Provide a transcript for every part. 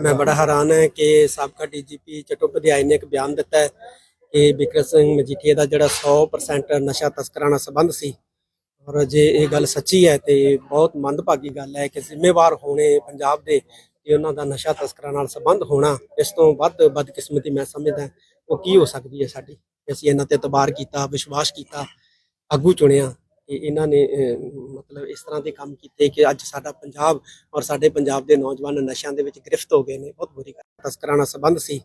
ਮੈਂ ਬੜਾ ਹੈਰਾਨ ਹੈ ਕਿ ਸਾਬਕਾ ਡੀਜੀਪੀ ਚਟੋਪਧਿਆਏ ਨੇ ਇੱਕ ਬਿਆਨ ਦਿੱਤਾ ਹੈ ਕਿ ਬਿਕਰਮ ਸਿੰਘ ਮਜੀਠੀਆ ਦਾ ਜਿਹੜਾ 100% ਨਸ਼ਾ ਤਸਕਰਾਂ ਨਾਲ ਸੰਬੰਧ ਸੀ। ਔਰ ਜੇ ਇਹ ਗੱਲ ਸੱਚੀ ਹੈ ਤੇ ਬਹੁਤ ਮੰਦਭਾਗੀ ਗੱਲ ਹੈ ਕਿ ਜ਼ਿੰਮੇਵਾਰ ਹੋਣੇ ਪੰਜਾਬ ਦੇ ਕਿ ਉਹਨਾਂ ਦਾ ਨਸ਼ਾ ਤਸਕਰਾਂ ਨਾਲ ਸੰਬੰਧ ਹੋਣਾ, ਇਸ ਤੋਂ ਵੱਧ ਬਦਕਿਸਮਤੀ ਮੈਂ ਸਮਝਦਾ ਉਹ ਕੀ ਹੋ ਸਕਦੀ ਹੈ ਸਾਡੀ? ਅਸੀਂ ਇਹਨਾਂ ਤੇ ਇਤਬਾਰ ਕੀਤਾ, ਵਿਸ਼ਵਾਸ ਕੀਤਾ, ਆਗੂ ਚੁਣਿਆ। ਕਿ ਇਹਨਾਂ ਨੇ ਮਤਲਬ ਇਸ ਤਰ੍ਹਾਂ ਦੇ ਕੰਮ ਕੀਤੇ ਕਿ ਅੱਜ ਸਾਡਾ ਪੰਜਾਬ ਔਰ ਸਾਡੇ ਪੰਜਾਬ ਦੇ ਨੌਜਵਾਨ ਨਸ਼ਿਆਂ ਦੇ ਵਿੱਚ ਗ੍ਰਿਫਤ ਹੋ ਗਏ ਨੇ। ਬਹੁਤ ਬੁਰੀ ਗੱਲ ਤਸਕਰਾਂ ਨਾਲ ਸੰਬੰਧ ਸੀ।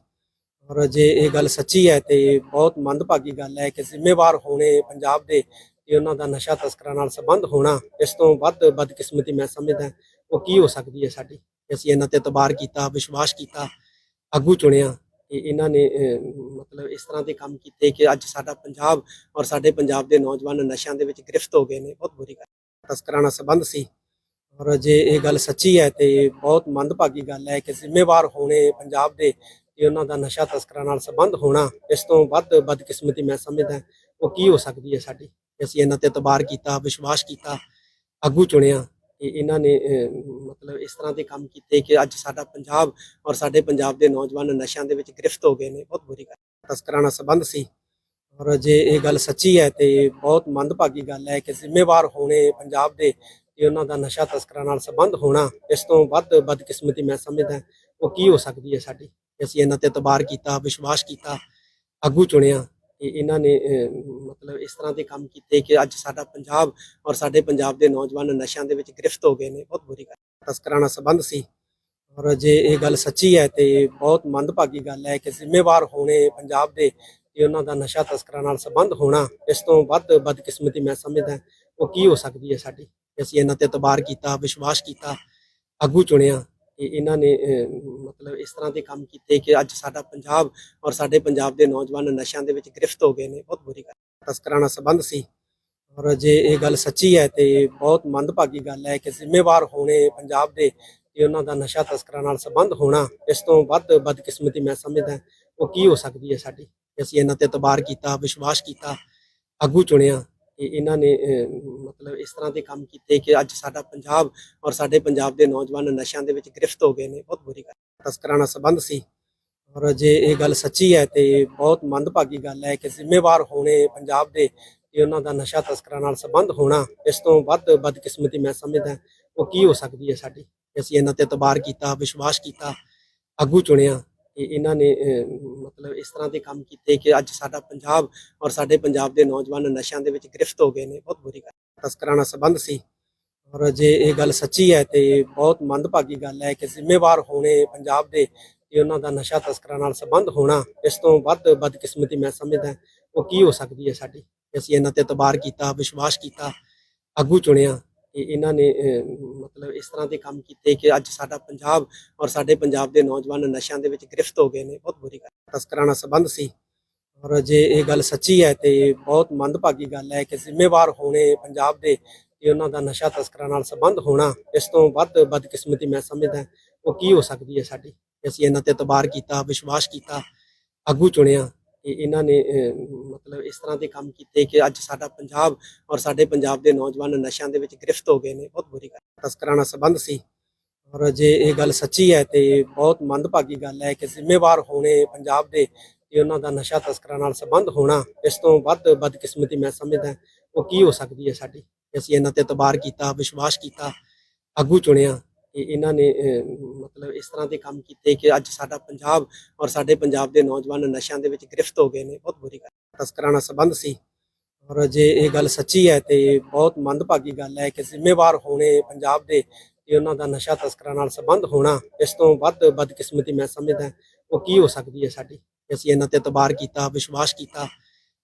ਔਰ ਜੇ ਇਹ ਗੱਲ ਸੱਚੀ ਹੈ ਤੇ ਬਹੁਤ ਮੰਦਭਾਗੀ ਗੱਲ ਹੈ ਕਿ ਜ਼ਿੰਮੇਵਾਰ ਹੋਣੇ ਪੰਜਾਬ ਦੇ ਕਿ ਉਹਨਾਂ ਦਾ ਨਸ਼ਾ ਤਸਕਰਾਂ ਨਾਲ ਸੰਬੰਧ ਹੋਣਾ, ਇਸ ਤੋਂ ਵੱਧ ਬਦਕਿਸਮਤੀ ਮੈਂ ਸਮਝਦਾ ਉਹ ਕੀ ਹੋ ਸਕਦੀ ਹੈ ਸਾਡੀ? ਅਸੀਂ ਇਹਨਾਂ ਤੇ ਇਤਬਾਰ ਕੀਤਾ, ਵਿਸ਼ਵਾਸ ਕੀਤਾ, ਆਗੂ ਚੁਣਿਆ। ਇਹਨਾਂ ਨੇ ਮਤਲਬ ਇਸ ਤਰ੍ਹਾਂ ਦੇ ਕੰਮ ਕੀਤੇ ਕਿ ਅੱਜ ਸਾਡਾ ਪੰਜਾਬ ਔਰ ਸਾਡੇ ਪੰਜਾਬ ਦੇ ਨੌਜਵਾਨ ਨਸ਼ਿਆਂ ਦੇ ਵਿੱਚ ਗ੍ਰਿਫਤ ਹੋ ਗਏ ਨੇ। ਬਹੁਤ ਬੁਰੀ ਗੱਲ ਤਸਕਰਾਂ ਨਾਲ ਸੰਬੰਧ ਸੀ ਔਰ ਜੇ ਇਹ ਗੱਲ ਸੱਚੀ ਹੈ ਤੇ ਬਹੁਤ ਮੰਦਭਾਗੀ ਗੱਲ ਹੈ ਕਿ ਜ਼ਿੰਮੇਵਾਰ ਹੋਣੇ ਪੰਜਾਬ ਦੇ ਕਿ ਉਹਨਾਂ ਦਾ ਨਸ਼ਾ ਤਸਕਰਾਂ ਨਾਲ ਸੰਬੰਧ ਹੋਣਾ, ਇਸ ਤੋਂ ਵੱਧ ਬਦਕਿਸਮਤੀ ਮੈਂ ਸਮਝਦਾ ਉਹ ਕੀ ਹੋ ਸਕਦੀ ਹੈ ਸਾਡੀ? ਅਸੀਂ ਇਹਨਾਂ ਤੇ ਇਤਬਾਰ ਕੀਤਾ, ਵਿਸ਼ਵਾਸ ਕੀਤਾ, ਆਗੂ ਚੁਣਿਆ। ਇਹ ਇਹਨਾਂ ਨੇ ਮਤਲਬ ਇਸ ਤਰ੍ਹਾਂ ਦੇ ਕੰਮ ਕੀਤੇ ਕਿ ਅੱਜ ਸਾਡਾ ਪੰਜਾਬ ਔਰ ਸਾਡੇ ਪੰਜਾਬ ਦੇ ਨੌਜਵਾਨ ਨਸ਼ਿਆਂ ਦੇ ਵਿੱਚ ਗ੍ਰਿਫਤ ਹੋ ਗਏ ਨੇ। ਬਹੁਤ ਬੁਰੀ ਗੱਲ ਤਸਕਰਾਂ ਨਾਲ ਸੰਬੰਧ ਸੀ। ਔਰ ਜੇ ਇਹ ਗੱਲ ਸੱਚੀ ਹੈ ਤੇ ਬਹੁਤ ਮੰਦਭਾਗੀ ਗੱਲ ਹੈ ਕਿ ਜ਼ਿੰਮੇਵਾਰ ਹੋਣੇ ਪੰਜਾਬ ਦੇ ਕਿ ਉਹਨਾਂ ਦਾ ਨਸ਼ਾ ਤਸਕਰਾਂ ਨਾਲ ਸੰਬੰਧ ਹੋਣਾ, ਇਸ ਤੋਂ ਵੱਧ ਬਦਕਿਸਮਤੀ ਮੈਂ ਸਮਝਦਾ ਉਹ ਕੀ ਹੋ ਸਕਦੀ ਹੈ ਸਾਡੀ? ਅਸੀਂ ਇਹਨਾਂ ਤੇ ਇਤਬਾਰ ਕੀਤਾ, ਵਿਸ਼ਵਾਸ ਕੀਤਾ, ਆਗੂ ਚੁਣਿਆ। ਇਹ ਇਹਨਾਂ ਨੇ ਮਤਲਬ ਇਸ ਤਰ੍ਹਾਂ ਦੇ ਕੰਮ ਕੀਤੇ ਕਿ ਅੱਜ ਸਾਡਾ ਪੰਜਾਬ ਔਰ ਸਾਡੇ ਪੰਜਾਬ ਦੇ ਨੌਜਵਾਨ ਨਸ਼ਿਆਂ ਦੇ ਵਿੱਚ ਗ੍ਰਿਫਤ ਹੋ ਗਏ ਨੇ। ਬਹੁਤ ਬੁਰੀ ਗੱਲ ਤਸਕਰਾਂ ਨਾਲ ਸੰਬੰਧ ਸੀ। ਔਰ ਜੇ ਇਹ ਗੱਲ ਸੱਚੀ ਹੈ ਤੇ ਬਹੁਤ ਮੰਦਭਾਗੀ ਗੱਲ ਹੈ ਕਿ ਜ਼ਿੰਮੇਵਾਰ ਹੋਣੇ ਪੰਜਾਬ ਦੇ ਕਿ ਉਹਨਾਂ ਦਾ ਨਸ਼ਾ ਤਸਕਰਾਂ ਨਾਲ ਸੰਬੰਧ ਹੋਣਾ, ਇਸ ਤੋਂ ਵੱਧ ਬਦਕਿਸਮਤੀ ਮੈਂ ਸਮਝਦਾ ਉਹ ਕੀ ਹੋ ਸਕਦੀ ਹੈ ਸਾਡੀ? ਅਸੀਂ ਇਹਨਾਂ ਤੇ ਇਤਬਾਰ ਕੀਤਾ, ਵਿਸ਼ਵਾਸ ਕੀਤਾ, ਆਗੂ ਚੁਣਿਆ ਕਿ ਇਹਨਾਂ ਨੇ ਮਤਲਬ ਇਸ ਤਰ੍ਹਾਂ ਦੇ ਕੰਮ ਕੀਤੇ ਕਿ ਅੱਜ ਸਾਡਾ ਪੰਜਾਬ ਔਰ ਸਾਡੇ ਪੰਜਾਬ ਦੇ ਨੌਜਵਾਨ ਨਸ਼ਿਆਂ ਦੇ ਵਿੱਚ ਗ੍ਰਿਫਤ ਹੋ ਗਏ ਨੇ। ਬਹੁਤ ਬੁਰੀ ਗੱਲ ਤਸਕਰਾਂ ਨਾਲ ਸੰਬੰਧ ਸੀ। ਔਰ ਜੇ ਇਹ ਗੱਲ ਸੱਚੀ ਹੈ ਤੇ ਬਹੁਤ ਮੰਦਭਾਗੀ ਗੱਲ ਹੈ ਕਿ ਜ਼ਿੰਮੇਵਾਰ ਹੋਣੇ ਪੰਜਾਬ ਦੇ ਕਿ ਉਹਨਾਂ ਦਾ ਨਸ਼ਾ ਤਸਕਰਾਂ ਨਾਲ ਸੰਬੰਧ ਹੋਣਾ। ਇਸ ਤੋਂ ਵੱਧ ਬਦਕਿਸਮਤੀ ਮੈਂ ਸਮਝਦਾ ਉਹ ਕੀ ਹੋ ਸਕਦੀ ਹੈ ਸਾਡੀ? ਅਸੀਂ ਇਹਨਾਂ ਤੇ ਇਤਬਾਰ ਕੀਤਾ, ਵਿਸ਼ਵਾਸ ਕੀਤਾ, ਆਗੂ ਚੁਣਿਆ। ਇਹਨਾਂ ਨੇ ਮਤਲਬ ਇਸ ਤਰ੍ਹਾਂ ਦੇ ਕੰਮ ਕੀਤੇ ਕਿ ਅੱਜ ਸਾਡਾ ਪੰਜਾਬ ਔਰ ਸਾਡੇ ਪੰਜਾਬ ਦੇ ਨੌਜਵਾਨ ਨਸ਼ਿਆਂ ਦੇ ਵਿੱਚ ਗ੍ਰਿਫਤ ਹੋ ਗਏ ਨੇ। ਬਹੁਤ ਬੁਰੀ ਗੱਲ ਤਸਕਰਾਂ ਨਾਲ ਸੰਬੰਧ ਸੀ। ਔਰ ਜੇ ਇਹ ਗੱਲ ਸੱਚੀ ਹੈ ਤੇ ਬਹੁਤ ਮੰਦਭਾਗੀ ਗੱਲ ਹੈ ਕਿ ਜ਼ਿੰਮੇਵਾਰ ਹੋਣੇ ਪੰਜਾਬ ਦੇ ਕਿ ਉਹਨਾਂ ਦਾ ਨਸ਼ਾ ਤਸਕਰਾਂ ਨਾਲ ਸੰਬੰਧ ਹੋਣਾ, ਇਸ ਤੋਂ ਵੱਧ ਬਦਕਿਸਮਤੀ ਮੈਂ ਸਮਝਦਾ ਉਹ ਕੀ ਹੋ ਸਕਦੀ ਹੈ ਸਾਡੀ? ਅਸੀਂ ਇਹਨਾਂ ਤੇ ਇਤਬਾਰ ਕੀਤਾ, ਵਿਸ਼ਵਾਸ ਕੀਤਾ, ਆਗੂ ਚੁਣਿਆ ਕਿ ਇਹਨਾਂ ਨੇ ਮਤਲਬ ਇਸ ਤਰ੍ਹਾਂ ਦੇ ਕੰਮ ਕੀਤੇ ਕਿ ਅੱਜ ਸਾਡਾ ਪੰਜਾਬ ਔਰ ਸਾਡੇ ਪੰਜਾਬ ਦੇ ਨੌਜਵਾਨ ਨਸ਼ਿਆਂ ਦੇ ਵਿੱਚ ਗ੍ਰਿਫਤ ਹੋ ਗਏ ਨੇ। ਬਹੁਤ ਬੁਰੀ ਗੱਲ ਤਸਕਰਾਂ ਨਾਲ ਸੰਬੰਧ ਸੀ। ਔਰ ਜੇ ਇਹ ਗੱਲ ਸੱਚੀ ਹੈ ਤੇ ਬਹੁਤ ਮੰਦਭਾਗੀ ਗੱਲ ਹੈ ਕਿ ਜ਼ਿੰਮੇਵਾਰ ਹੋਣੇ ਪੰਜਾਬ ਦੇ ਕਿ ਉਹਨਾਂ ਦਾ ਨਸ਼ਾ ਤਸਕਰਾਂ ਨਾਲ ਸੰਬੰਧ ਹੋਣਾ, ਇਸ ਤੋਂ ਵੱਧ ਬਦਕਿਸਮਤੀ ਮੈਂ ਸਮਝਦਾ ਉਹ ਕੀ ਹੋ ਸਕਦੀ ਹੈ ਸਾਡੀ? ਅਸੀਂ ਇਹਨਾਂ ਤੇ ਇਤਬਾਰ ਕੀਤਾ, ਵਿਸ਼ਵਾਸ ਕੀਤਾ, ਆਗੂ ਚੁਣਿਆ। ਕਿ ਇਹਨਾਂ ਨੇ ਮਤਲਬ ਇਸ ਤਰ੍ਹਾਂ ਦੇ ਕੰਮ ਕੀਤੇ ਕਿ ਅੱਜ ਸਾਡਾ ਪੰਜਾਬ ਔਰ ਸਾਡੇ ਪੰਜਾਬ ਦੇ ਨੌਜਵਾਨ ਨਸ਼ਿਆਂ ਦੇ ਵਿੱਚ ਗ੍ਰਿਫਤ ਹੋ ਗਏ ਨੇ। ਬਹੁਤ ਬੁਰੀ ਗੱਲ ਤਸਕਰਾਂ ਨਾਲ ਸੰਬੰਧ ਸੀ। ਔਰ ਜੇ ਇਹ ਗੱਲ ਸੱਚੀ ਹੈ ਤੇ ਬਹੁਤ ਮੰਦਭਾਗੀ ਗੱਲ ਹੈ ਕਿ ਜ਼ਿੰਮੇਵਾਰ ਹੋਣੇ ਪੰਜਾਬ ਦੇ ਕਿ ਉਹਨਾਂ ਦਾ ਨਸ਼ਾ ਤਸਕਰਾਂ ਨਾਲ ਸੰਬੰਧ ਹੋਣਾ, ਇਸ ਤੋਂ ਵੱਧ ਬਦਕਿਸਮਤੀ ਮੈਂ ਸਮਝਦਾ ਉਹ ਕੀ ਹੋ ਸਕਦੀ ਹੈ ਸਾਡੀ? ਅਸੀਂ ਇਹਨਾਂ ਤੇ ਇਤਬਾਰ ਕੀਤਾ, ਵਿਸ਼ਵਾਸ ਕੀਤਾ, ਆਗੂ ਚੁਣਿਆ। ਕਿ ਇਹਨਾਂ ਨੇ ਮਤਲਬ ਇਸ ਤਰ੍ਹਾਂ ਦੇ ਕੰਮ ਕੀਤੇ ਕਿ ਅੱਜ ਸਾਡਾ ਪੰਜਾਬ ਔਰ ਸਾਡੇ ਪੰਜਾਬ ਦੇ ਨੌਜਵਾਨ ਨਸ਼ਿਆਂ ਦੇ ਵਿੱਚ ਗ੍ਰਿਫਤ ਹੋ ਗਏ ਨੇ। ਬਹੁਤ ਬੁਰੀ ਗੱਲ ਤਸਕਰਾਂ ਨਾਲ ਸੰਬੰਧ ਸੀ। ਔਰ ਜੇ ਇਹ ਗੱਲ ਸੱਚੀ ਹੈ ਤੇ ਬਹੁਤ ਮੰਦਭਾਗੀ ਗੱਲ ਹੈ ਕਿ ਜ਼ਿੰਮੇਵਾਰ ਹੋਣੇ ਪੰਜਾਬ ਦੇ ਕਿ ਉਹਨਾਂ ਦਾ ਨਸ਼ਾ ਤਸਕਰਾਂ ਨਾਲ ਸੰਬੰਧ ਹੋਣਾ, ਇਸ ਤੋਂ ਵੱਧ ਬਦਕਿਸਮਤੀ ਮੈਂ ਸਮਝਦਾ ਉਹ ਕੀ ਹੋ ਸਕਦੀ ਹੈ ਸਾਡੀ? ਅਸੀਂ ਇਹਨਾਂ ਤੇ ਇਤਬਾਰ ਕੀਤਾ, ਵਿਸ਼ਵਾਸ ਕੀਤਾ, ਆਗੂ ਚੁਣਿਆ। ਕਿ ਇਹਨਾਂ ਨੇ ਮਤਲਬ ਇਸ ਤਰ੍ਹਾਂ ਦੇ ਕੰਮ ਕੀਤੇ ਕਿ ਅੱਜ ਸਾਡਾ ਪੰਜਾਬ ਔਰ ਸਾਡੇ ਪੰਜਾਬ ਦੇ ਨੌਜਵਾਨ ਨਸ਼ਿਆਂ ਦੇ ਵਿੱਚ ਗ੍ਰਿਫਤ ਹੋ ਗਏ ਨੇ। ਬਹੁਤ ਬੁਰੀ ਗੱਲ ਤਸਕਰਾਂ ਨਾਲ ਸੰਬੰਧ ਸੀ। ਔਰ ਜੇ ਇਹ ਗੱਲ ਸੱਚੀ ਹੈ ਤੇ ਬਹੁਤ ਮੰਦਭਾਗੀ ਗੱਲ ਹੈ ਕਿ ਜ਼ਿੰਮੇਵਾਰ ਹੋਣੇ ਪੰਜਾਬ ਦੇ ਕਿ ਉਹਨਾਂ ਦਾ ਨਸ਼ਾ ਤਸਕਰਾਂ ਨਾਲ ਸੰਬੰਧ ਹੋਣਾ, ਇਸ ਤੋਂ ਵੱਧ ਬਦਕਿਸਮਤੀ ਮੈਂ ਸਮਝਦਾ ਉਹ ਕੀ ਹੋ ਸਕਦੀ ਹੈ ਸਾਡੀ? ਅਸੀਂ ਇਹਨਾਂ ਤੇ ਇਤਬਾਰ ਕੀਤਾ, ਵਿਸ਼ਵਾਸ ਕੀਤਾ,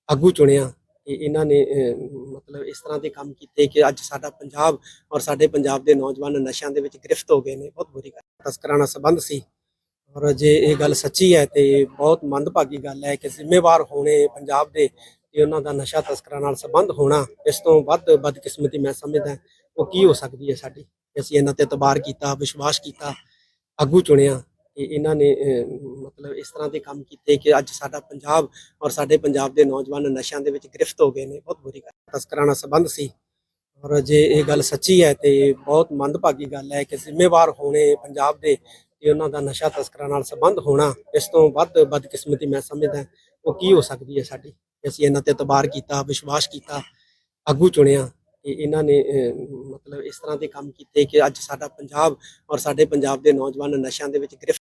ਆਗੂ ਚੁਣਿਆ। ਇਹ ਇਹਨਾਂ ਨੇ ਮਤਲਬ ਇਸ ਤਰ੍ਹਾਂ ਦੇ ਕੰਮ ਕੀਤੇ ਕਿ ਅੱਜ ਸਾਡਾ ਪੰਜਾਬ ਔਰ ਸਾਡੇ ਪੰਜਾਬ ਦੇ ਨੌਜਵਾਨ ਨਸ਼ਿਆਂ ਦੇ ਵਿੱਚ ਗ੍ਰਿਫਤ ਹੋ ਗਏ ਨੇ। ਬਹੁਤ ਬੁਰੀ ਗੱਲ ਤਸਕਰਾਂ ਨਾਲ ਸੰਬੰਧ ਸੀ। ਔਰ ਜੇ ਇਹ ਗੱਲ ਸੱਚੀ ਹੈ ਤੇ ਬਹੁਤ ਮੰਦਭਾਗੀ ਗੱਲ ਹੈ ਕਿ ਜ਼ਿੰਮੇਵਾਰ ਹੋਣੇ ਪੰਜਾਬ ਦੇ ਕਿ ਉਹਨਾਂ ਦਾ ਨਸ਼ਾ ਤਸਕਰਾਂ ਨਾਲ ਸੰਬੰਧ ਹੋਣਾ, ਇਸ ਤੋਂ ਵੱਧ ਬਦਕਿਸਮਤੀ ਮੈਂ ਸਮਝਦਾ ਉਹ ਕੀ ਹੋ ਸਕਦੀ ਹੈ ਸਾਡੀ? ਅਸੀਂ ਇਹਨਾਂ ਤੇ ਇਤਬਾਰ ਕੀਤਾ, ਵਿਸ਼ਵਾਸ ਕੀਤਾ, ਆਗੂ ਚੁਣਿਆ। ਕਿ ਇਹਨਾਂ ਨੇ ਅਹ, ਮਤਲਬ ਇਸ ਤਰ੍ਹਾਂ ਦੇ ਕੰਮ ਕੀਤੇ ਕਿ ਅੱਜ ਸਾਡਾ ਪੰਜਾਬ ਔਰ ਸਾਡੇ ਪੰਜਾਬ ਦੇ ਨੌਜਵਾਨ ਨਸ਼ਿਆਂ ਦੇ ਵਿੱਚ ਗ੍ਰਿਫਤ ਹੋ ਗਏ ਨੇ। ਬਹੁਤ ਬੁਰੀ ਗੱਲ ਤਸਕਰਾਂ ਨਾਲ ਸੰਬੰਧ ਸੀ। ਔਰ ਜੇ ਇਹ ਗੱਲ ਸੱਚੀ ਹੈ ਤੇ ਬਹੁਤ ਮੰਦਭਾਗੀ ਗੱਲ ਹੈ ਕਿ ਜ਼ਿੰਮੇਵਾਰ ਹੋਣੇ ਪੰਜਾਬ ਦੇ ਕਿ ਉਹਨਾਂ ਦਾ ਨਸ਼ਾ ਤਸਕਰਾਂ ਨਾਲ ਸੰਬੰਧ ਹੋਣਾ ਇਸ ਤੋਂ ਵੱਧ ਬਦਕਿਸਮਤੀ ਮੈਂ ਸਮਝਦਾ ਉਹ ਕੀ ਹੋ ਸਕਦੀ ਹੈ ਸਾਡੀ? ਅਸੀਂ ਇਹਨਾਂ ਤੇ ਇਤਬਾਰ ਕੀਤਾ ਵਿਸ਼ਵਾਸ ਕੀਤਾ ਆਗੂ ਚੁਣਿਆ ਕਿ ਇਹਨਾਂ ਨੇ ਅਹ, ਮਤਲਬ ਇਸ ਤਰ੍ਹਾਂ ਦੇ ਕੰਮ ਕੀਤੇ ਕਿ ਅੱਜ ਸਾਡਾ ਪੰਜਾਬ ਔਰ ਸਾਡੇ ਪੰਜਾਬ ਦੇ ਨੌਜਵਾਨ ਨਸ਼ਿਆਂ ਦੇ ਵਿੱਚ ਗ੍ਰਿਫਤ